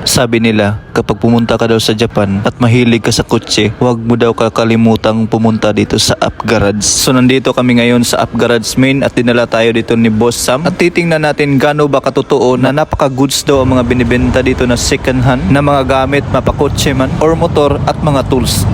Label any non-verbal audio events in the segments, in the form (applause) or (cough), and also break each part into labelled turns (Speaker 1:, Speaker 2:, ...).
Speaker 1: Sabi nila, kapag pumunta ka daw sa Japan at mahilig ka sa kotse, huwag mo daw kakalimutang pumunta dito sa Up Garage. So nandito kami ngayon sa Up Garage Main at dinala tayo dito ni Boss Sam at titingnan natin gaano ba katotoo na napaka-goods daw ang mga binibenta dito na second hand na mga gamit, mapakotse man or motor at mga tools.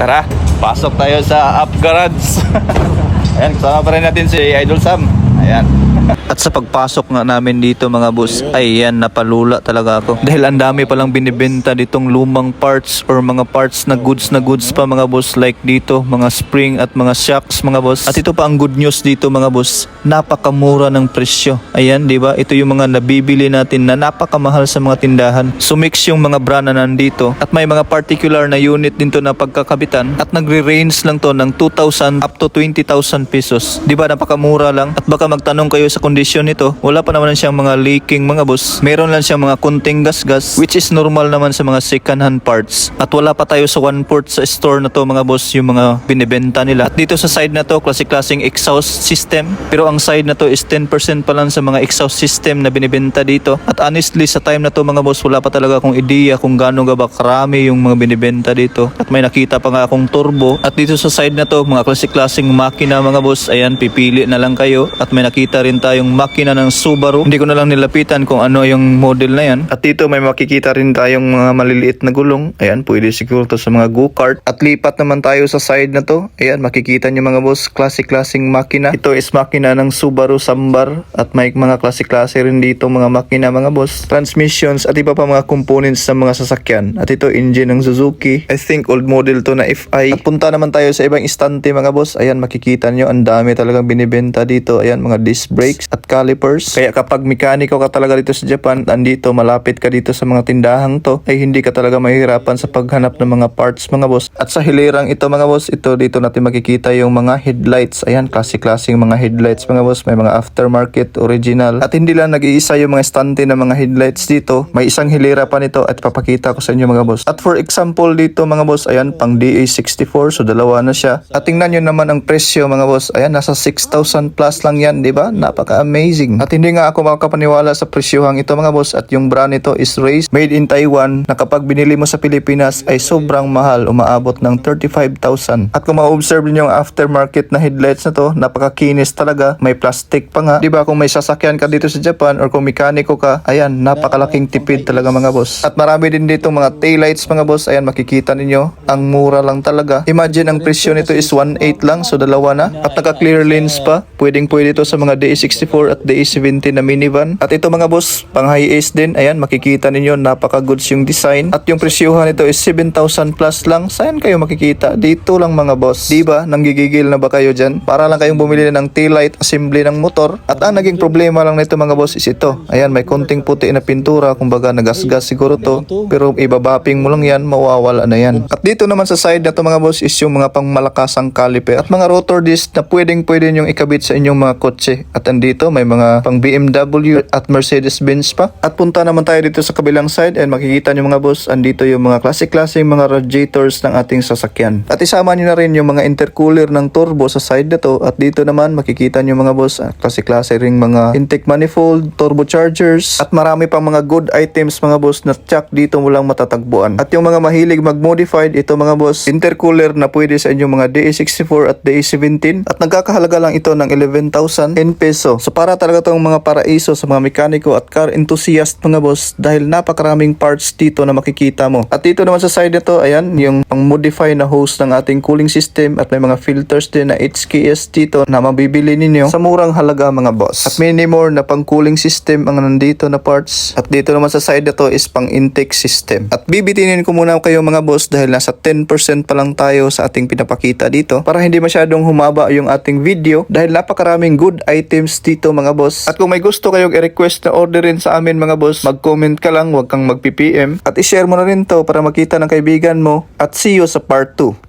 Speaker 1: Tara, pasok tayo sa Up Garage. (laughs) Ayan, kasama pa rin natin si Idol Sam. Ayan. At sa pagpasok nga namin dito mga boss, ay yan, napalula talaga ako. Dahil ang dami palang binibenta ditong lumang parts or mga parts na goods na goods pa mga boss. Like dito, mga spring at mga shocks mga boss. At ito pa ang good news dito mga boss, napakamura ng presyo. Ayan, di ba? Ito yung mga nabibili natin na napakamahal sa mga tindahan. So mix yung mga brand na nandito. At may mga particular na unit din to na pagkakabitan. At nagre-range lang to ng 2,000 up to 20,000 pesos. Di ba? Napakamura lang. At baka magtanong kayo sa kondisyon nito, wala pa naman siyang mga leaking mga boss. Meron lang siyang mga kunting gas-gas which is normal naman sa mga second hand parts. At wala pa tayo sa one port sa store na to mga boss yung mga binibenta nila. At dito sa side na to, klase-klaseng exhaust system. Pero ang side na to is 10% pa lang sa mga exhaust system na binibenta dito. At honestly sa time na to mga boss, wala pa talaga akong ideya kung gaano ga ba karami yung mga binibenta dito. At may nakita pa nga akong turbo. At dito sa side na to, mga klase-klaseng makina mga boss, ayan pipili na lang kayo. At may nakita rin tayong makina ng Subaru. Hindi ko na lang nilapitan kung ano yung model na yan. At dito may makikita rin tayong mga maliliit na gulong. Ayan, pwede siguro to sa mga go-kart. At lipat naman tayo sa side na to. Ayan, makikita nyo mga boss, klase-klaseng makina. Ito is makina ng Subaru Sambar. At may mga klase-klase rin dito mga makina mga boss. Transmissions at iba pa mga components ng mga sasakyan. At ito engine ng Suzuki. I think old model to na FI. At punta naman tayo sa ibang istante mga boss. Ayan, makikita nyo ang dami talagang binibenta dito. Ayan, mga disc brakes at calipers. Kaya kapag mekaniko ka talaga dito sa Japan, andito, malapit ka dito sa mga tindahang to, ay hindi ka talaga mahihirapan sa paghanap ng mga parts mga boss. At sa hilirang ito mga boss, ito dito natin makikita yung mga headlights. Ayan, klase-klaseng mga headlights mga boss. May mga aftermarket, original. At hindi lang nag-iisa yung mga stante ng mga headlights dito. May isang hilira pa nito at papakita ko sa inyo mga boss. At for example dito mga boss, ayan, pang DA64, so dalawa na siya. At tingnan nyo naman ang presyo mga boss. Ayan, nasa 6,000 plus lang yan, di ba? Napaka-amazing. At hindi nga ako makapaniwala sa presyohang ito mga boss. At yung brand nito is Race, made in Taiwan, na kapag binili mo sa Pilipinas ay sobrang mahal, umaabot ng 35,000. At kung ma-observe niyo yung aftermarket na headlights na to, napakakinis talaga. May plastic pa nga. Di ba kung may sasakyan ka dito sa Japan or kung mekaniko ka, ayan, napakalaking tipid talaga mga boss. At marami din dito mga taillights mga boss. Ayan, makikita ninyo. Ang mura lang talaga. Imagine ang presyo nito is 1.8 lang, so dalawa na. At naka-clear lens pa. Pwedeng pwede ito sa mga DA64 at DA70 na minivan. At ito mga boss, pang high ace din. Ayan, makikita ninyo, napaka-goods yung design. At yung presyohan nito is 7,000 plus lang. Saan kayo makikita? Dito lang mga boss. Di ba? Nanggigigil na ba kayo dyan? Para lang kayong bumili ng taillight assembly ng motor. At ang naging problema lang nito mga boss is ito. Ayan, may konting puti na pintura. Kumbaga, nagasgas siguro to. Pero ibabapping mo lang yan, mawawala na yan. At dito naman sa side na to mga boss is yung mga pangmalakasang caliper. At mga rotor disc na pwedeng pwede nyong ikabit sa inyong mga kotse. At andito, may mga pang BMW at Mercedes-Benz pa. At punta naman tayo dito sa kabilang side and makikita nyo mga boss, andito yung mga klase-klase mga radiators ng ating sasakyan. At isama nyo na rin yung mga intercooler ng turbo sa side na. At dito naman makikita nyo mga boss, ah, klase-klase ring mga intake manifold, turbochargers, at marami pang mga good items mga boss na tsak dito mo lang matatagpuan. At yung mga mahilig mag-modified, ito mga boss, intercooler na pwede sa inyong mga DA64 at DA17 at nagkakahalaga lang ito ng 11,000 in peso. So para talaga tong mga paraiso sa mga mekaniko at car enthusiast mga boss dahil napakaraming parts dito na makikita mo. At dito naman sa side nito, ayan, yung pang-modify na hose ng ating cooling system at may mga filters din na HKS dito na mabibili ninyo sa murang halaga mga boss. At many more na pang-cooling system ang nandito na parts. At dito naman sa side nito is pang-intake system. At bibitinin ko muna kayo mga boss dahil nasa 10% pa lang tayo sa ating pinapakita dito para hindi masyadong humaba yung ating video dahil napakaraming good items dito mga boss. At kung may gusto kayong i-request na orderin sa amin mga boss, mag-comment ka lang, huwag kang mag-PPM at i-share mo na rin to para makita ng kaibigan mo at see you sa part 2.